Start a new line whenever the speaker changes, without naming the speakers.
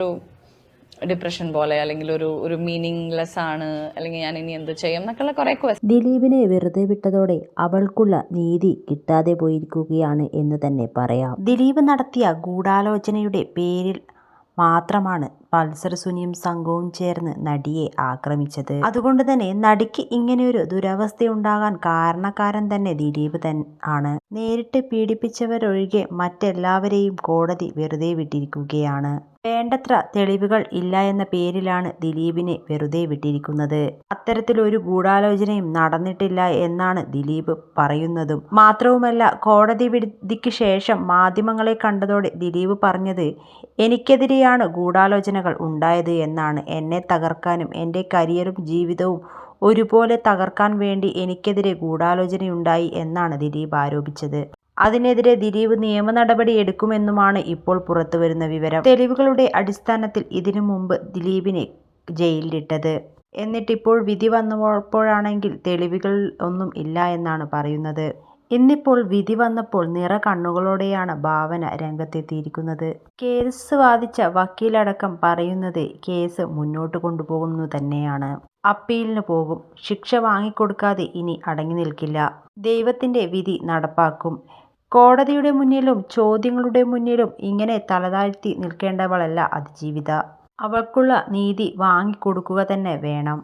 ഒരു ഡിപ്രഷൻ പോലെ അല്ലെങ്കിൽ ഒരു ഒരു മീനിങ്ലെസ് ആണ്. അല്ലെങ്കിൽ ഞാൻ ഇനി എന്ത് ചെയ്യും എന്നൊക്കെയുള്ള കുറേ ക്വസ്റ്റ്
ദിലീപിനെ വെറുതെ വിട്ടതോടെ അവൾക്കുള്ള നീതി കിട്ടാതെ പോയിരിക്കുകയാണ് എന്ന് തന്നെ പറയാം. ദിലീപ് നടത്തിയ ഗൂഢാലോചനയുടെ പേരിൽ മാത്രമാണ് പൾസർ സുനിയും സംഘവും ചേർന്ന് നടിയെ ആക്രമിച്ചത്. അതുകൊണ്ട് തന്നെ നടിക്ക് ഇങ്ങനെയൊരു ദുരവസ്ഥയുണ്ടാകാൻ കാരണക്കാരൻ തന്നെ ദിലീപ് തൻ ആണ്. നേരിട്ട് പീഡിപ്പിച്ചവരൊഴികെ മറ്റെല്ലാവരെയും കോടതി വെറുതെ വിട്ടിരിക്കുകയാണ്. വേണ്ടത്ര തെളിവുകൾ ഇല്ല എന്ന പേരിലാണ് ദിലീപിനെ വെറുതെ വിട്ടിരിക്കുന്നത്. അത്തരത്തിലൊരു ഗൂഢാലോചനയും നടന്നിട്ടില്ല എന്നാണ് ദിലീപ് പറയുന്നതും. മാത്രവുമല്ല കോടതി വിധിക്ക് ശേഷം മാധ്യമങ്ങളെ കണ്ടതോടെ ദിലീപ് പറഞ്ഞത് എനിക്കെതിരെയാണ് ഗൂഢാലോചനകൾ ഉണ്ടായത് എന്നാണ് എന്നെ തകർക്കാനും എന്റെ കരിയറും ജീവിതവും ഒരുപോലെ തകർക്കാൻ വേണ്ടി എനിക്കെതിരെ ഗൂഢാലോചനയുണ്ടായി എന്നാണ് ദിലീപ് ആരോപിച്ചത്. അതിനെതിരെ ദിലീപ് നിയമ നടപടി എടുക്കുമെന്നുമാണ് ഇപ്പോൾ പുറത്തുവരുന്ന വിവരം. തെളിവുകളുടെ അടിസ്ഥാനത്തിൽ ഇതിനു മുമ്പ് ദിലീപിനെ ജയിലിലിട്ടത്. എന്നിട്ടിപ്പോൾ വിധി വന്നപ്പോഴാണെങ്കിൽ തെളിവുകൾ ഒന്നും ഇല്ല എന്നാണ് പറയുന്നത്. ഇന്നിപ്പോൾ വിധി വന്നപ്പോൾ നിറ കണ്ണുകളോടെയാണ് ഭാവന രംഗത്തെത്തിയിരിക്കുന്നത്. കേസ് വാദിച്ച വക്കീലടക്കം പറയുന്നത് കേസ് മുന്നോട്ട് കൊണ്ടുപോകുന്നു തന്നെയാണ്. അപ്പീലിന് പോകും. ശിക്ഷ വാങ്ങിക്കൊടുക്കാതെ ഇനി അടങ്ങി നിൽക്കില്ല. ദൈവത്തിന്റെ വിധി നടപ്പാക്കും. കോടതിയുടെ മുന്നിലും ചോദ്യങ്ങളുടെ മുന്നിലും ഇങ്ങനെ തലതാഴ്ത്തി നിൽക്കേണ്ടവളല്ല അതിജീവിത. അവൾക്കുള്ള നീതി വാങ്ങിക്കൊടുക്കുക തന്നെ വേണം.